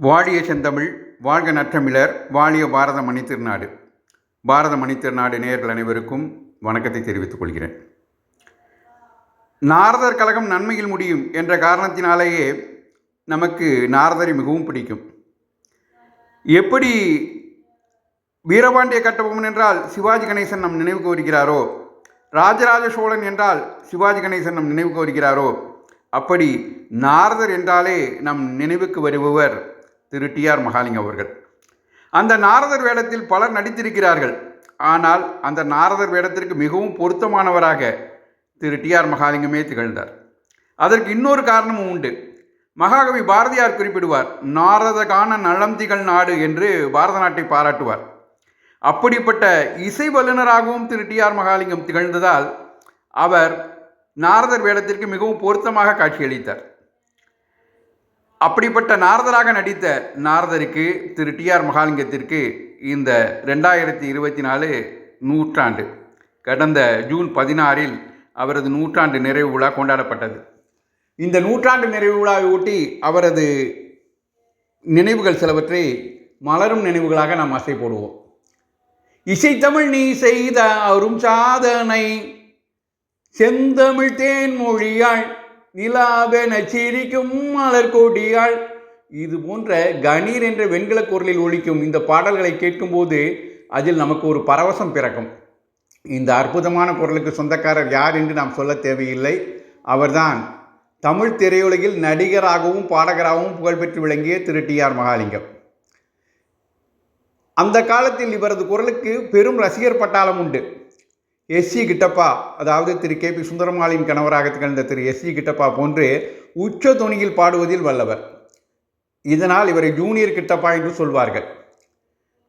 வாழிய செந்தமிழ் வாழ்க நற்றமிழர் வாழிய பாரத மணித்திருநாடு பாரத மணித்திருநாடு நேயர்கள் அனைவருக்கும் வணக்கத்தை தெரிவித்துக் கொள்கிறேன். நாரதர் கழகம் நன்மையில் முடியும் என்ற காரணத்தினாலேயே நமக்கு நாரதரை மிகவும் பிடிக்கும். எப்படி வீரபாண்டிய கட்டபொம்மன் என்றால் சிவாஜி கணேசன் நம் நினைவுக்கு வருகிறாரோ ராஜராஜ சோழன் என்றால் சிவாஜி கணேசன் நம் நினைவுக்கு வருகிறாரோ அப்படி நாரதர் என்றாலே நம் நினைவுக்கு வருபவர் திரு டி ஆர் மகாலிங்கம் அவர்கள். அந்த நாரதர் வேடத்தில் பலர் நடித்திருக்கிறார்கள். ஆனால் அந்த நாரதர் வேடத்திற்கு மிகவும் பொருத்தமானவராக திரு டி ஆர் மகாலிங்கமே திகழ்ந்தார். அதற்கு இன்னொரு காரணமும் உண்டு. மகாகவி பாரதியார் குறிப்பிடுவார் நாரதகான நலம் திகழ் நாடு என்று பாரத நாட்டை பாராட்டுவார். அப்படிப்பட்ட இசை வல்லுநராகவும் திரு டி ஆர் மகாலிங்கம் திகழ்ந்ததால் அவர் நாரதர் வேடத்திற்கு மிகவும் பொருத்தமாக காட்சியளித்தார். அப்படிப்பட்ட நாரதராக நடித்த நாரதருக்கு திரு டி ஆர் மகாலிங்கத்திற்கு இந்த ரெண்டாயிரத்தி இருபத்தி நாலு நூற்றாண்டு கடந்த ஜூன் பதினாறில் அவரது நூற்றாண்டு நிறைவு விழா கொண்டாடப்பட்டது. இந்த நூற்றாண்டு நிறைவு விழாவை ஒட்டி அவரது நினைவுகள் சிலவற்றை மலரும் நினைவுகளாக நாம் அசை போடுவோம் இசைத்தமிழ் நீ செய்த அரும் சாதனை செந்தமிழ் தேன்மொழியாள் நிலாவென சிரிக்கும் மலர் கொடியாள் இது போன்ற கணீர் என்ற வெண்கல குரலில் ஒழிக்கும் இந்த பாடல்களை கேட்கும்போது அதில் நமக்கு ஒரு பரவசம் பிறக்கும். இந்த அற்புதமான குரலுக்கு சொந்தக்காரர் யார் என்று நாம் சொல்ல தேவையில்லை. அவர்தான் தமிழ் திரையுலகில் நடிகராகவும் பாடகராகவும் புகழ்பெற்று விளங்கிய திரு டி ஆர் மகாலிங்கம். அந்த காலத்தில் இவரது குரலுக்கு பெரும் ரசிகர் பட்டாளம் உண்டு. எஸ் சி கிட்டப்பா அதாவது திரு கே பி சுந்தரமாலின் கணவராக திகழ்ந்த திரு எஸ் சி கிட்டப்பா போன்று உச்ச தொனியில் பாடுவதில் வல்லவர். இதனால் இவரை ஜூனியர் கிட்டப்பா என்று சொல்வார்கள்.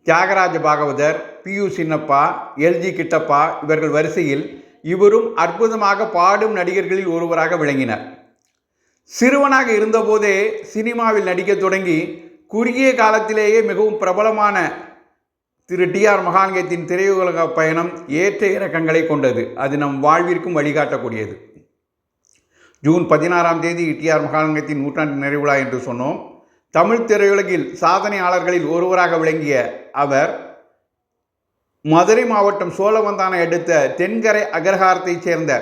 Thyagaraja Bhagavathar P U Chinnappa L G Kittappa இவர்கள் வரிசையில் இவரும் அற்புதமாக பாடும் நடிகர்களில் ஒருவராக விளங்கினர். சிறுவனாக இருந்தபோதே சினிமாவில் நடிக்கத் தொடங்கி குறுகிய காலத்திலேயே மிகவும் பிரபலமான திரு டி ஆர் மகாலிங்கத்தின் திரையுலக பயணம் ஏற்ற இறக்கங்களை கொண்டது. அது நம் வாழ்விற்கும் வழிகாட்டக்கூடியது. ஜூன் பதினாறாம் தேதி டி ஆர் மகாலிங்கத்தின் நூற்றாண்டு நிறைவுலா என்று சொன்னோம். தமிழ் திரையுலகில் சாதனையாளர்களில் ஒருவராக விளங்கிய அவர் மதுரை மாவட்டம் சோழவந்தானை அடுத்த தென்கரை அகரஹாரத்தைச் சேர்ந்த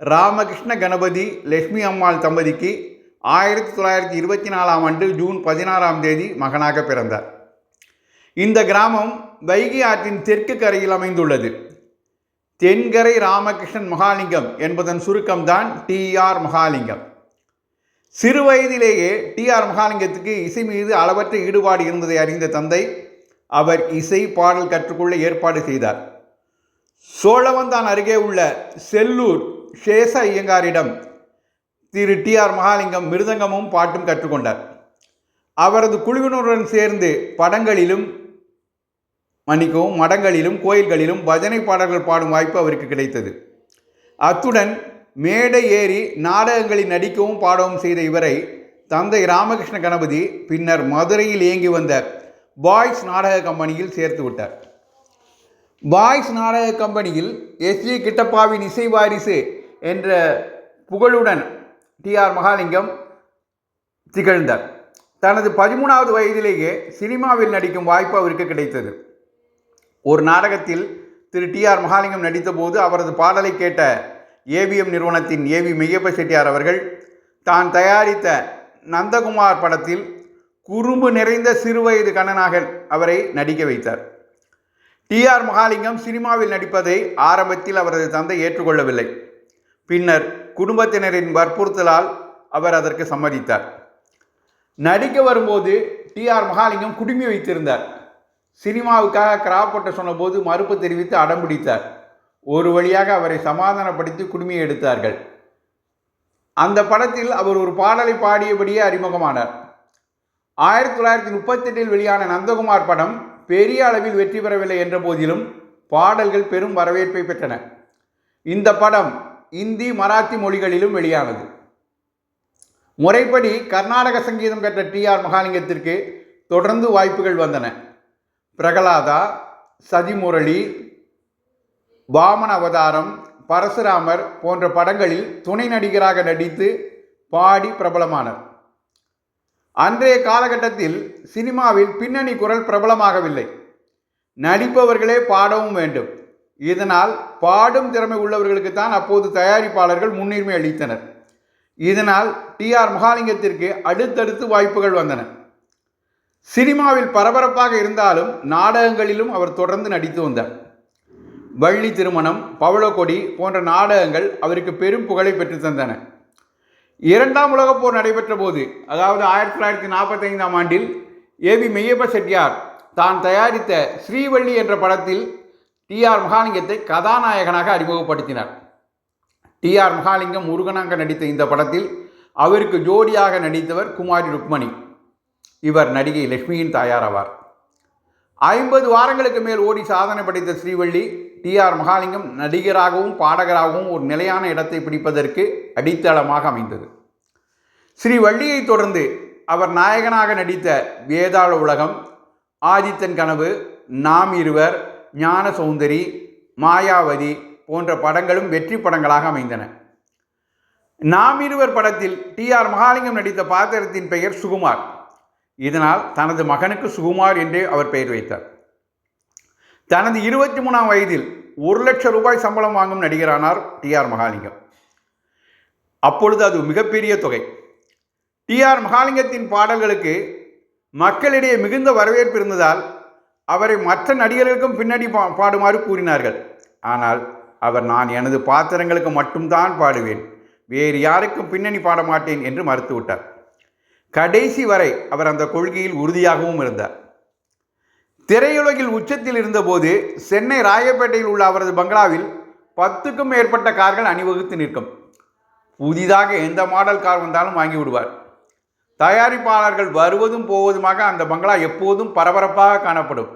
ராமகிருஷ்ண கணபதி லட்சுமி அம்மாள் தம்பதிக்கு ஆயிரத்தி தொள்ளாயிரத்தி இருபத்தி நாலாம் ஆண்டு ஜூன் பதினாறாம் தேதி மகனாக பிறந்தார். இந்த கிராமம் வைகை ஆற்றின் தெற்கு கரையில் அமைந்துள்ளது. தென்கரை ராமகிருஷ்ணன் மகாலிங்கம் என்பதன் சுருக்கம்தான் டி ஆர் மகாலிங்கம். சிறு வயதிலேயே டி ஆர் மகாலிங்கத்துக்கு இசை மீது அளவற்ற ஈடுபாடு இருந்ததை அறிந்த தந்தை அவர் இசை பாடல் கற்றுக்கொள்ள ஏற்பாடு செய்தார். சோழவந்தான் அருகே உள்ள செல்லூர் சேஷ ஐயங்காரிடம் திரு டி ஆர் மகாலிங்கம் மிருதங்கமும் பாட்டும் கற்றுக்கொண்டார். அவரது குழுவினருடன் சேர்ந்து படங்களிலும் மன்னிக்கவும் மடங்களிலும் கோயில்களிலும் பஜனை பாடல்கள் பாடும் வாய்ப்பு அவருக்கு கிடைத்தது. அத்துடன் மேடை ஏறி நாடகங்களில் நடிக்கவும் பாடவும் செய்த இவரை தந்தை ராமகிருஷ்ண கணபதி பின்னர் மதுரையில் இயங்கி வந்த பாய்ஸ் நாடக கம்பெனியில் சேர்த்து விட்டார். பாய்ஸ் நாடக கம்பெனியில் எஸ். ஜி கிட்டப்பாவின் இசை வாரிசு என்ற புகழுடன் டி. ஆர். மகாலிங்கம் திகழ்ந்தார். தனது பதிமூணாவது வயதிலேயே சினிமாவில் நடிக்கும் வாய்ப்பு அவருக்கு கிடைத்தது. ஒரு நாடகத்தில் திரு டி ஆர் மகாலிங்கம் நடித்தபோது அவரது பாடலை கேட்ட ஏவிஎம் நிறுவனத்தின் ஏவி மெய்யப்ப செட்டியார் அவர்கள் தான் தயாரித்த நந்தகுமார் படத்தில் குறும்பு நிறைந்த சிறுவயது கண்ணனாக அவரை நடிக்க வைத்தார். டி ஆர் மகாலிங்கம் சினிமாவில் நடிப்பதை ஆரம்பத்தில் அவரது தந்தை ஏற்றுக்கொள்ளவில்லை. பின்னர் குடும்பத்தினரின் வற்புறுத்தலால் அவர் அதற்கு சம்மதித்தார். நடிக்க வரும்போது டி ஆர் மகாலிங்கம் குடுமி வைத்திருந்தார். சினிமாவுக்காக கிராப்பட்ட சொன்னபோது மறுப்பு தெரிவித்து அடம்பிடித்தார் ஒரு வழியாக அவரை சமாதானப்படுத்தி குடுமையை எடுத்தார்கள். அந்த படத்தில் அவர் ஒரு பாடலை பாடியபடியே அறிமுகமானார். ஆயிரத்தி தொள்ளாயிரத்தி முப்பத்தெட்டில் வெளியான நந்தகுமார் படம் பெரிய அளவில் வெற்றி பெறவில்லை என்ற போதிலும் பாடல்கள் பெரும் வரவேற்பை பெற்றன. இந்த படம் இந்தி மராத்தி மொழிகளிலும் வெளியானது. முறைப்படி கர்நாடக சங்கீதம் பெற்ற டி ஆர் மகாலிங்கத்திற்கு தொடர்ந்து வாய்ப்புகள் வந்தன. பிரகலாதா சதிமுரளி வாமன அவதாரம் பரசுராமர் போன்ற படங்களில் துணை நடிகராக நடித்து பாடி பிரபலமானார். அன்றைய காலகட்டத்தில் சினிமாவில் பின்னணி குரல் பிரபலமாகவில்லை. நடிப்பவர்களே பாடவும் வேண்டும். இதனால் பாடும் திறமை உள்ளவர்களுக்கு தான் அப்போது தயாரிப்பாளர்கள் முன்னுரிமை அளித்தனர். இதனால் டி ஆர் மகாலிங்கத்திற்கு அடுத்தடுத்து வாய்ப்புகள் வந்தன. சினிமாவில் பரபரப்பாக இருந்தாலும் நாடகங்களிலும் அவர் தொடர்ந்து நடித்து வந்தார். வள்ளி திருமணம் பவளக்கொடி போன்ற நாடகங்கள் அவருக்கு பெரும் புகழை பெற்று தந்தன. இரண்டாம் உலகப் போர் நடைபெற்ற போது அதாவது ஆயிரத்தி தொள்ளாயிரத்தி நாற்பத்தைந்தாம் ஆண்டில் ஏ வி மெய்யப்ப செட்டியார் தான் தயாரித்த ஸ்ரீவள்ளி என்ற படத்தில் டி ஆர் மகாலிங்கத்தை கதாநாயகனாக அறிமுகப்படுத்தினார். டி ஆர் மகாலிங்கம் முருகனாக நடித்த இந்த படத்தில் அவருக்கு ஜோடியாக நடித்தவர் குமாரி ருக்மணி. இவர் நடிகை லட்சுமியின் தாயார் ஆவார். ஐம்பது வாரங்களுக்கு மேல் ஓடி சாதனை படைத்த ஸ்ரீவள்ளி டி ஆர் மகாலிங்கம் நடிகராகவும் பாடகராகவும் ஒரு நிலையான இடத்தை பிடிப்பதற்கு அடித்தளமாக அமைந்தது. ஸ்ரீவள்ளியை தொடர்ந்து அவர் நாயகனாக நடித்த வேதாள உலகம் ஆதித்தன் கனவு நாம் இருவர் ஞான சௌந்தரி மாயாவதி போன்ற படங்களும் வெற்றி படங்களாக அமைந்தன. நாம் இருவர் படத்தில் டி ஆர் மகாலிங்கம் நடித்த பாத்திரத்தின் பெயர் சுகுமார். இதனால் தனது மகனுக்கு சுகுமார் என்றே அவர் பெயர் வைத்தார். தனது இருபத்தி மூணாம் வயதில் ஒரு லட்சம் ரூபாய் சம்பளம் வாங்கும் நடிகரானார் டி ஆர் மகாலிங்கம். அப்பொழுது அது மிகப்பெரிய தொகை. டி ஆர் மகாலிங்கத்தின் பாடல்களுக்கு மக்களிடையே மிகுந்த வரவேற்பு இருந்ததால் அவரை மற்ற நடிகர்களுக்கும் பின்னணி பா பாடுமாறு கூறினார்கள். ஆனால் அவர் நான் எனது பாத்திரங்களுக்கு மட்டும்தான் பாடுவேன். வேறு யாருக்கும் பின்னணி பாட மாட்டேன் என்று மறுத்துவிட்டார். கடைசி வரை அவர் அந்த கொள்கையில் உறுதியாகவும் இருந்தார். திரையுலகில் உச்சத்தில் இருந்தபோது சென்னை ராயப்பேட்டையில் உள்ள அவரது பங்களாவில் பத்துக்கும் மேற்பட்ட கார்கள் அணிவகுத்து நிற்கும். புதிதாக எந்த மாடல் கார் வந்தாலும் வாங்கி விடுவார். தயாரிப்பாளர்கள் வருவதும் போவதுமாக அந்த பங்களா எப்போதும் பரபரப்பாக காணப்படும்.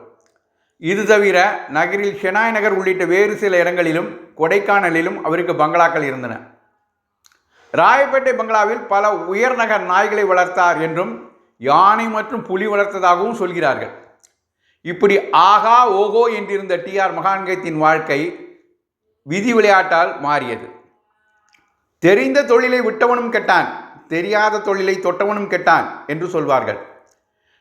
இது தவிர நகரில் ஷெனாய் நகர் உள்ளிட்ட வேறு சில இடங்களிலும் கொடைக்கானலிலும் அவருக்கு பங்களாக்கள் இருந்தன. ராயப்பேட்டை பங்களாவில் பல உயர்நகர் நாய்களை வளர்த்தார் என்றும் யானை மற்றும் புலி வளர்த்ததாகவும் சொல்கிறார்கள். இப்படி ஆகா ஓகோ என்றிருந்த டி ஆர் மகான்கத்தின் வாழ்க்கை விதி விளையாட்டால் மாறியது. தெரிந்த தொழிலை விட்டவனும் கெட்டான் தெரியாத தொழிலை தொட்டவனும் கெட்டான் என்று சொல்வார்கள்.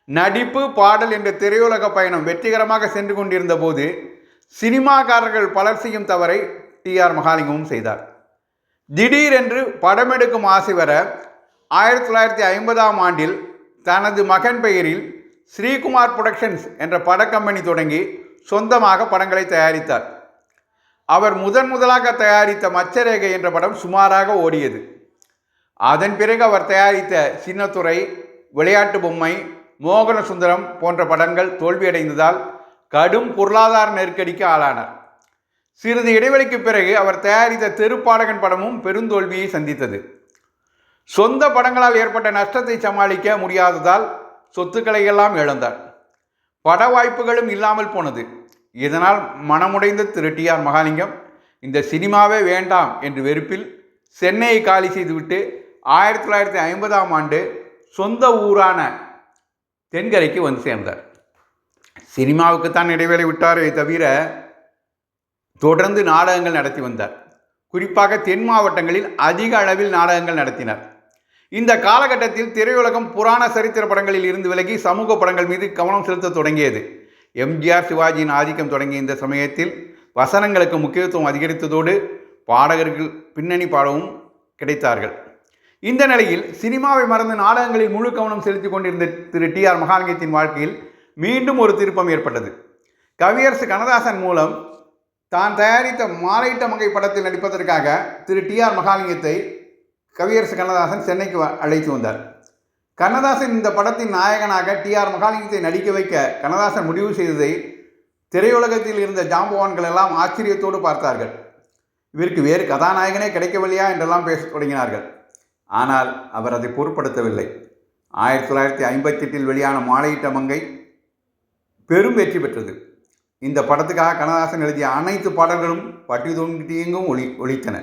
நடிப்பு பாடல் என்ற திரையுலக பயணம் வெற்றிகரமாக சென்று கொண்டிருந்த போது சினிமாக்காரர்கள் பலர் செய்யும் தவறை டி ஆர் மகாலிங்கமும் செய்தார். திடீரென்று படமெடுக்கும் ஆசை வர ஆயிரத்தி தொள்ளாயிரத்தி ஐம்பதாம் ஆண்டில் தனது மகன் பெயரில் ஸ்ரீகுமார் புரொடக்ஷன்ஸ் என்ற படக்கம்பெனி தொடங்கி சொந்தமாக படங்களை தயாரித்தார். அவர் முதன் முதலாக தயாரித்த மச்சரேகை என்ற படம் சுமாராக ஓடியது. அதன் பிறகு அவர் தயாரித்த சின்னத்துறை விளையாட்டு பொம்மை மோகன சுந்தரம் போன்ற படங்கள் தோல்வியடைந்ததால் கடும் பொருளாதார நெருக்கடிக்கு ஆளானார். சிறிது இடைவெளிக்கு பிறகு அவர் தயாரித்த தெருப்பாடகன் படமும் பெருந்தோல்வியை சந்தித்தது. சொந்த படங்களால் ஏற்பட்ட நஷ்டத்தை சமாளிக்க முடியாததால் சொத்துக்களை எல்லாம் இழந்தார். பட வாய்ப்புகளும் இல்லாமல் போனது. இதனால் மனமுடைந்த திரு டி ஆர் மகாலிங்கம் இந்த சினிமாவே வேண்டாம் என்று வெறுப்பில் சென்னையை காலி செய்துவிட்டு ஆயிரத்தி தொள்ளாயிரத்தி ஐம்பதாம் ஆண்டு சொந்த ஊரான தென்கரைக்கு வந்து சேர்ந்தார். சினிமாவுக்குத்தான் இடைவேளை விட்டாரே தவிர தொடர்ந்து நாடகங்கள் நடத்தி வந்தார். குறிப்பாக தென் மாவட்டங்களில் அதிக அளவில் நாடகங்கள் நடத்தினார். இந்த காலகட்டத்தில் திரையுலகம் புராண சரித்திர படங்களில் இருந்து விலகி சமூக படங்கள் மீது கவனம் செலுத்த தொடங்கியது. எம்ஜிஆர் சிவாஜியின் ஆதிக்கம் தொடங்கிய இந்த சமயத்தில் வசனங்களுக்கு முக்கியத்துவம் அதிகரித்ததோடு பாடகர்கள் பின்னணி பாடவும் கிடைத்தார்கள். இந்த நிலையில் சினிமாவை மறந்து நாடகங்களில் முழு கவனம் செலுத்தி கொண்டிருந்த திரு டி. ஆர். மகாலிங்கத்தின் வாழ்க்கையில் மீண்டும் ஒரு திருப்பம் ஏற்பட்டது. கவியரசு கண்ணதாசன் மூலம் தான் தயாரித்த மாலையிட்ட மங்கை படத்தில் நடிப்பதற்காக திரு டி ஆர் மகாலிங்கத்தை கவியரசு கண்ணதாசன் சென்னைக்கு வ- அழைத்து வந்தார். கண்ணதாசன் இந்த படத்தின் நாயகனாக டி ஆர் மகாலிங்கத்தை நடிக்க வைக்க கண்ணதாசன் முடிவு செய்ததை திரையுலகத்தில் இருந்த ஜாம்பவான்கள் எல்லாம் ஆச்சரியத்தோடு பார்த்தார்கள். இவருக்கு வேறு கதாநாயகனே கிடைக்கவில்லையா என்றெல்லாம் பேசத் தொடங்கினார்கள். ஆனால் அவர் அதை பொருட்படுத்தவில்லை. ஆயிரத்தி தொள்ளாயிரத்தி ஐம்பத்தெட்டில் வெளியான மாலையிட்ட மங்கை பெரும் வெற்றி பெற்றது. இந்த படத்துக்காக கண்ணதாசன் எழுதிய அனைத்து பாடல்களும் பட்டி தொங்கியும் ஒளி ஒழித்தன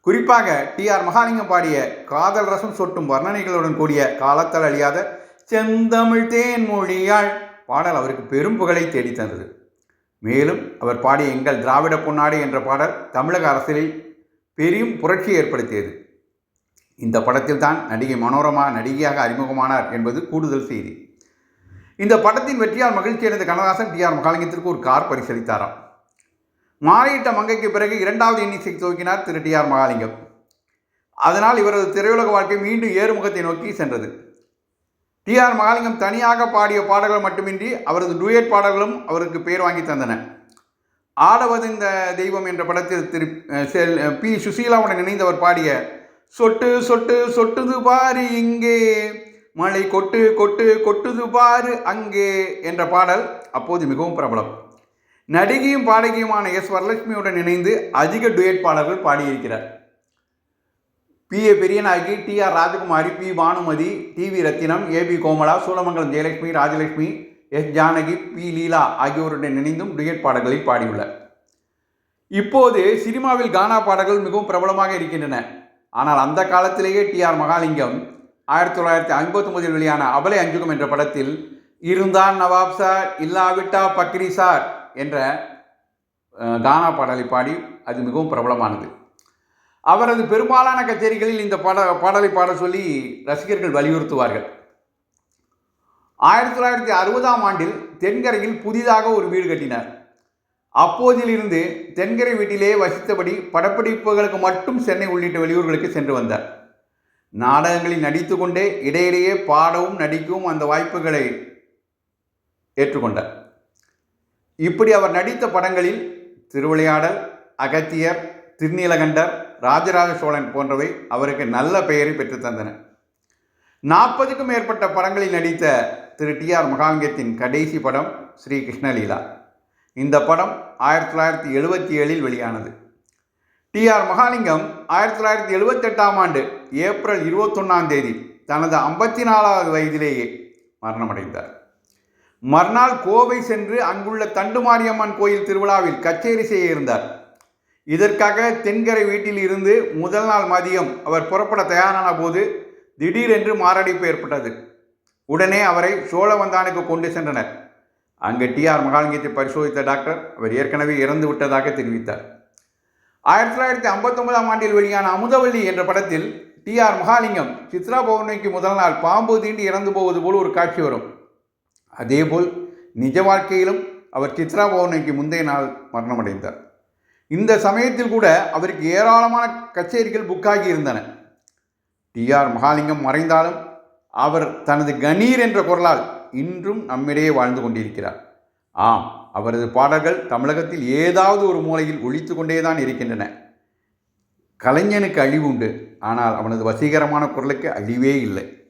குறிப்பாக டி ஆர் மகாலிங்கம் பாடிய காதல் ரசம் சொட்டும் வர்ணனைகளுடன் கூடிய காலத்தால் அழியாத செந்தமிழ் தேன் மொழியாள் பாடல் அவருக்கு பெரும் புகழை தேடித்தந்தது. மேலும் அவர் பாடிய எங்கள் திராவிட பொன்னாடு என்ற பாடல் தமிழக அரசியலில் பெரும் புரட்சியை ஏற்படுத்தியது. இந்த படத்தில் தான் நடிகை மனோரமா நடிகையாக அறிமுகமானார் என்பது கூடுதல் செய்தி. இந்த படத்தின் வெற்றியால் மகிழ்ச்சியடைந்த கண்ணதாசன் டி ஆர் மகாலிங்கத்திற்கு ஒரு கார் பரிசளித்தாராம். மாலையிட்ட மங்கைக்கு பிறகு இரண்டாவது இன்னிங்ஸை துவக்கினார் திரு டி ஆர் மகாலிங்கம். அதனால் இவரது திரையுலக வாழ்க்கை மீண்டும் ஏறுமுகத்தை நோக்கி சென்றது. டி ஆர் மகாலிங்கம் தனியாக பாடிய பாடல்கள் மட்டுமின்றி அவரது டூயட் பாடல்களும் அவருக்கு பெயர் வாங்கி தந்தன. ஆடவது இந்த தெய்வம் என்ற படத்தில் திரு செல் பி சுசீலாவுடன் இணைந்தவர் பாடிய சொட்டு சொட்டு சொட்டுது பாரு இங்கே. மழை கொட்டு கொட்டு கொட்டுது பாரு அங்கே என்ற பாடல் அப்போது மிகவும் பிரபலம். நடிகையும் பாடகியுமான எஸ் வரலட்சுமியுடன் இணைந்து அதிக டுயட் பாடல்கள் பாடியிருக்கிறார். P. A. Periyanayaki T. R. Rajakumari P. Bhanumathi T. V. Rathinam A. P. Komala Soolamangalam Jayalakshmi Rajalakshmi S. Janaki P. Leela ஆகியோருடன் இணைந்தும் டுயட் பாடல்களை பாடியுள்ளார். இப்போது சினிமாவில் கானா பாடல்கள் மிகவும் பிரபலமாக இருக்கின்றன. ஆனால் அந்த காலத்திலேயே டி. ஆர். மகாலிங்கம் ஆயிரத்தி தொள்ளாயிரத்தி ஐம்பத்தி ஒன்பதில் வெளியான அபலை அஞ்சுகம் என்ற படத்தில் இருந்தான் நவாப் சார் இல்லாவிட்டா பக்ரி சார் என்ற கானா பாடலை பாடி அது மிகவும் பிரபலமானது. அவரது பெரும்பாலான கச்சேரிகளில் இந்த பாட பாடலை பாட சொல்லி ரசிகர்கள் வலியுறுத்துவார்கள். ஆயிரத்தி தொள்ளாயிரத்தி அறுபதாம் ஆண்டில் தென்கரையில் புதிதாக ஒரு வீடு கட்டினார். அப்போதிலிருந்து தென்கரை வீட்டிலே வசித்தபடி படப்பிடிப்புகளுக்கு மட்டும் சென்னை உள்ளிட்ட வெளியூர்களுக்கு சென்று வந்தார். நாடகங்களில் நடித்துக்கொண்டே இடையிடையே பாடவும் நடிக்கவும் அந்த வாய்ப்புகளை ஏற்றுக்கொண்டார். இப்படி அவர் நடித்த படங்களில் திருவிளையாடல் அகத்தியர் திருநீலகண்டர் ராஜராஜ சோழன் போன்றவை அவருக்கு நல்ல பெயரை பெற்றுத் தந்தன. நாற்பதுக்கும் மேற்பட்ட படங்களில் நடித்த திரு டி ஆர் மகாலிங்கத்தின் கடைசி படம் ஸ்ரீ கிருஷ்ணலீலா. இந்த படம் ஆயிரத்தி தொள்ளாயிரத்தி எழுபத்தி ஏழில் வெளியானது. டி ஆர் மகாலிங்கம் ஆயிரத்தி தொள்ளாயிரத்தி எழுபத்தெட்டாம் ஆண்டு ஏப்ரல் இருபத்தொன்னாம் தேதி தனது ஐம்பத்தி நாலாவது வயதிலேயே மரணமடைந்தார். மறுநாள் கோவை சென்று அங்குள்ள தண்டுமாரியம்மன் கோயில் திருவிழாவில் கச்சேரி செய்ய இருந்தார். இதற்காக தென்கரை வீட்டில் இருந்து முதல் நாள் மதியம் அவர் புறப்பட தயாரான போது திடீரென்று மாரடைப்பு ஏற்பட்டது. உடனே அவரை சோழவந்தானுக்கு கொண்டு சென்றனர். அங்கு டி ஆர் மகாலிங்கத்தை பரிசோதித்த டாக்டர் அவர் ஏற்கனவே இறந்து விட்டதாக தெரிவித்தார். ஆயிரத்தி தொள்ளாயிரத்தி ஐம்பத்தொன்பதாம் ஆண்டில் வெளியான அமுதவள்ளி என்ற படத்தில் டி ஆர் மகாலிங்கம் சித்ரா பௌர்ணமிக்கு முதல் நாள் பாம்பு தீண்டி இறந்து போவது போல் ஒரு காட்சி வரும். அதேபோல் நிஜ வாழ்க்கையிலும் அவர் சித்ரா பௌர்ணமிக்கு முந்தைய நாள் மரணமடைந்தார். இந்த சமயத்தில் கூட அவருக்கு ஏராளமான கச்சேரிகள் புக்காகி இருந்தன. டி ஆர் மகாலிங்கம் மறைந்தாலும் அவர் தனது கணீர் என்ற குரலால் இன்றும் நம்மிடையே வாழ்ந்து கொண்டிருக்கிறார். ஆம் அவரது பாடல்கள் தமிழகத்தில் ஏதாவது ஒரு மூலையில் ஒழித்து கொண்டே தான் இருக்கின்றன. கலைஞனுக்கு அழிவு உண்டு ஆனால் அவனது வசீகரமான குரலுக்கு அழிவே இல்லை.